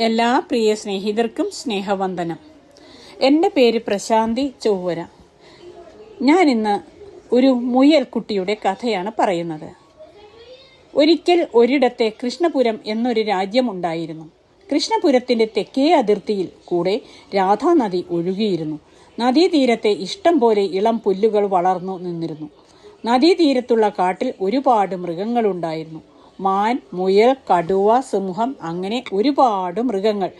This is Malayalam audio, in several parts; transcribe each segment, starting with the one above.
എല്ലാ പ്രിയ സ്നേഹിതർക്കും സ്നേഹവന്ദനം. എന്റെ പേര് പ്രശാന്തി ചൊവ്വര. ഞാൻ ഇന്ന് ഒരു മുയൽക്കുട്ടിയുടെ കഥയാണ് പറയുന്നത്. ഒരിക്കൽ ഒരിടത്തെ കൃഷ്ണപുരം എന്നൊരു രാജ്യമുണ്ടായിരുന്നു കൃഷ്ണപുരത്തിന്റെ തെക്കേ അതിർത്തിയിൽ കൂടെ രാധാനദി ഒഴുകിയിരുന്നു. നദീതീരത്തെ ഇഷ്ടം പോലെ ഇളം പുല്ലുകൾ വളർന്നു നിന്നിരുന്നു. നദീതീരത്തുള്ള കാട്ടിൽ ഒരുപാട് മൃഗങ്ങളുണ്ടായിരുന്നു. മാൻ മുയൽ കടുവ സിംഹം അങ്ങനെ ഒരുപാട് മൃഗങ്ങൾ.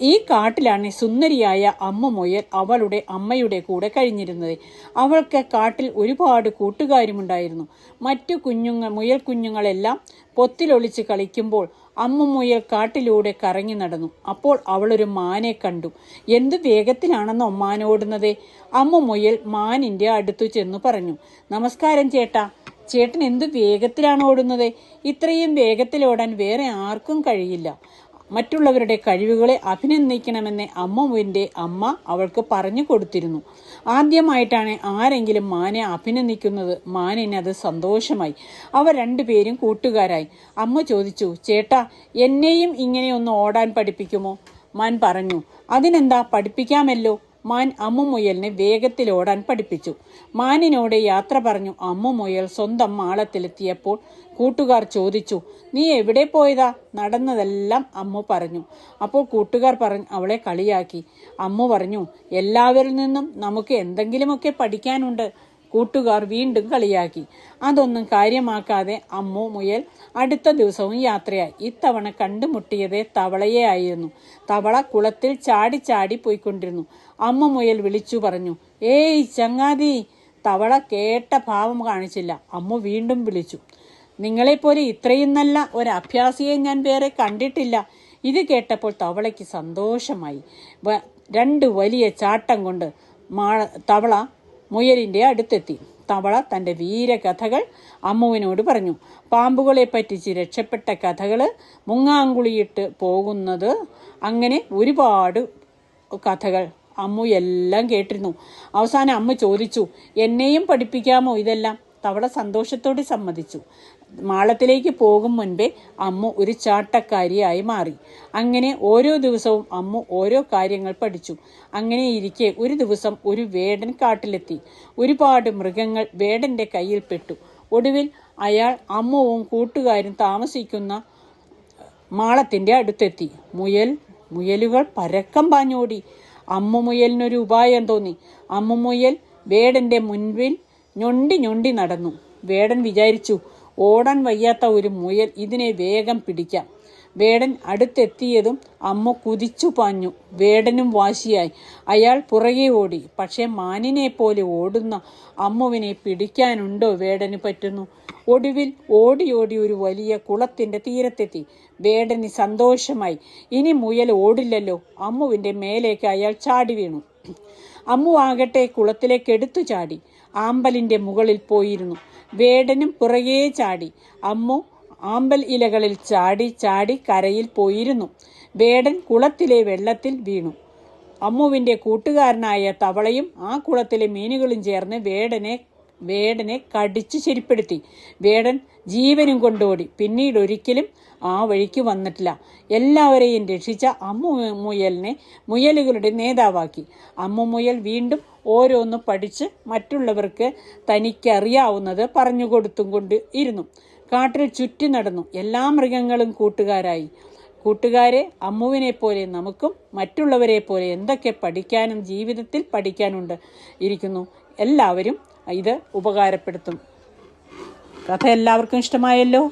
ഈ കാട്ടിലാണ് സുന്ദരിയായ അമ്മ മുയൽ അവളുടെ അമ്മയുടെ കൂടെ കഴിഞ്ഞിരുന്നത്. അവൾക്ക് കാട്ടിൽ ഒരുപാട് കൂട്ടുകാരുമുണ്ടായിരുന്നു. മറ്റു കുഞ്ഞുങ്ങൾ മുയൽ കുഞ്ഞുങ്ങളെല്ലാം പൊത്തിലൊളിച്ച് കളിക്കുമ്പോൾ അമ്മ മുയൽ കാട്ടിലൂടെ കറങ്ങി നടന്നു. അപ്പോൾ അവളൊരു മാനെ കണ്ടു. എന്ത് വേഗത്തിലാണെന്നോ മാൻ ഓടുന്നത് അമ്മ മുയൽ മാനിന്റെ അടുത്തു ചെന്നു പറഞ്ഞു. നമസ്കാരം ചേട്ടാ. ചേട്ടൻ എന്ത് വേഗത്തിലാണ് ഓടുന്നത്? ഇത്രയും വേഗത്തിൽ ഓടാൻ വേറെ ആർക്കും കഴിയില്ല. മറ്റുള്ളവരുടെ കഴിവുകളെ അഭിനന്ദിക്കണമെന്ന് അമ്മുവിന്റെ അമ്മ അവൾക്ക് പറഞ്ഞു കൊടുത്തിരുന്നു. ആദ്യമായിട്ടാണ് ആരെങ്കിലും മാനെ അഭിനന്ദിക്കുന്നത്. മാനിന് അത് സന്തോഷമായി. അവർ രണ്ടുപേരും കൂട്ടുകാരായി. അമ്മ ചോദിച്ചു ചേട്ടാ എന്നെയും ഇങ്ങനെയൊന്ന് ഓടാൻ പഠിപ്പിക്കുമോ? മാൻ പറഞ്ഞു അതിനെന്താ പഠിപ്പിക്കാമല്ലോ. മാൻ അമ്മുമുയലിനെ വേഗത്തിൽ ഓടാൻ പഠിപ്പിച്ചു. മാനിനോട് യാത്ര പറഞ്ഞു അമ്മുമുയൽ സ്വന്തം മാളത്തിലെത്തിയപ്പോൾ കൂട്ടുകാർ ചോദിച്ചു നീ എവിടെ പോയതാ? നടന്നതെല്ലാം അമ്മു പറഞ്ഞു. അപ്പോൾ കൂട്ടുകാർ പറഞ്ഞു അവളെ കളിയാക്കി. അമ്മു പറഞ്ഞു എല്ലാവരിൽ നിന്നും നമുക്ക് എന്തെങ്കിലുമൊക്കെ പഠിക്കാനുണ്ട്. കൂട്ടുകാർ വീണ്ടും കളിയാക്കി. അതൊന്നും കാര്യമാക്കാതെ അമ്മു മുയൽ അടുത്ത ദിവസവും യാത്രയായി. ഇത്തവണ കണ്ടുമുട്ടിയത് തവളയെ ആയിരുന്നു. തവള കുളത്തിൽ ചാടി ചാടി പോയിക്കൊണ്ടിരുന്നു. അമ്മ മുയൽ വിളിച്ചു പറഞ്ഞു ഏയ് ചങ്ങാതി തവള കേട്ട ഭാവം കാണിച്ചില്ല. അമ്മ വീണ്ടും വിളിച്ചു നിങ്ങളെപ്പോലെ ഇത്രയും നല്ല ഒരു അഭ്യാസിയെ ഞാൻ വേറെ കണ്ടിട്ടില്ല. ഇത് കേട്ടപ്പോൾ തവളയ്ക്ക് സന്തോഷമായി. രണ്ട് വലിയ ചാട്ടം കൊണ്ട് മാള തവള മുയലിന്റെ അടുത്തെത്തി. തവള തന്റെ വീരകഥകൾ അമ്മുവിനോട് പറഞ്ഞു പാമ്പുകളെ പറ്റിച്ച് രക്ഷപ്പെട്ട കഥകൾ മുങ്ങാങ്കുളിയിട്ട് പോകുന്നത് അങ്ങനെ ഒരുപാട് കഥകൾ. അമ്മു എല്ലാം കേട്ടിരുന്നു. അവസാനം അമ്മ ചോദിച്ചു എന്നെയും പഠിപ്പിക്കാമോ ഇതെല്ലാം? തവള സന്തോഷത്തോടെ സമ്മതിച്ചു. മാളത്തിലേക്ക് പോകും മുൻപേ അമ്മു ഒരു ചാട്ടക്കാരിയായി മാറി. അങ്ങനെ ഓരോ ദിവസവും അമ്മു ഓരോ കാര്യങ്ങൾ പഠിച്ചു. അങ്ങനെ ഇരിക്കെ ഒരു ദിവസം ഒരു വേടൻ കാട്ടിലെത്തി. ഒരുപാട് മൃഗങ്ങൾ വേടന്റെ കയ്യിൽ പെട്ടു. ഒടുവിൽ അയാൾ അമ്മുവും കൂട്ടുകാരും താമസിക്കുന്ന മാളത്തിന്റെ അടുത്തെത്തി. മുയൽ മുയലുകൾ പരക്കം പാഞ്ഞോടി. അമ്മു മുയലിനൊരു ഉപായം തോന്നി. അമ്മുമുയൽ വേടന്റെ മുൻപിൽ ഞൊണ്ടി ഞൊണ്ടി നടന്നു. വേടൻ വിചാരിച്ചു ഓടാൻ വയ്യാത്ത ഒരു മുയൽ ഇതിനെ വേഗം പിടിക്കാം. വേടൻ അടുത്തെത്തിയതും അമ്മ കുതിച്ചു പാഞ്ഞു. വേടനും വാശിയായി. അയാൾ പുറകെ ഓടി. പക്ഷേ മാനിനെ പോലെ ഓടുന്ന അമ്മുവിനെ പിടിക്കാനുണ്ടോ വേടന് പറ്റുന്നു. ഒടുവിൽ ഓടി ഓടി ഒരു വലിയ കുളത്തിന്റെ തീരത്തെത്തി. വേടന് സന്തോഷമായി. ഇനി മുയൽ ഓടില്ലല്ലോ. അമ്മുവിന്റെ മേലേക്ക് അയാൾ ചാടി വീണു. അമ്മു ആകട്ടെ കുളത്തിലേക്ക് എടുത്തു ചാടി. ആമ്പലിന്റെ മുകളിൽ പോയിരുന്നു. വേടനും പുറകേ ചാടി. അമ്മു ആമ്പൽ ഇലകളിൽ ചാടി ചാടി കരയിൽ പോയിരുന്നു. വേടൻ കുളത്തിലെ വെള്ളത്തിൽ വീണു. അമ്മുവിന്റെ കൂട്ടുകാരനായ തവളയും ആ കുളത്തിലെ മീനുകളും ചേർന്ന് വേടനെ വേടനെ കടിച്ച് ശരിപ്പെടുത്തി. വേടൻ ജീവനും കൊണ്ടോടി. പിന്നീട് ഒരിക്കലും ആ വഴിക്ക് വന്നിട്ടില്ല. എല്ലാവരെയും രക്ഷിച്ച അമ്മു മുയലിനെ മുയലുകളുടെ നേതാവാക്കി. അമ്മു മുയൽ വീണ്ടും ഓരോന്ന് പഠിച്ച് മറ്റുള്ളവർക്ക് തനിക്കറിയാവുന്നത് പറഞ്ഞു കൊടുത്തും കൊണ്ട് ഇരുന്നു. കാട്ടിൽ ചുറ്റി നടന്നു. എല്ലാ മൃഗങ്ങളും കൂട്ടുകാരായി. കൂട്ടുകാരെ അമ്മുവിനെ പോലെ നമുക്കും മറ്റുള്ളവരെ പോലെ എന്തൊക്കെ പഠിക്കാനും ജീവിതത്തിൽ പഠിക്കാനുണ്ട് ഇരിക്കുന്നു. എല്ലാവരും ഇത് ഉപകാരപ്പെടുത്തും. കഥ എല്ലാവർക്കും ഇഷ്ടമായല്ലോ?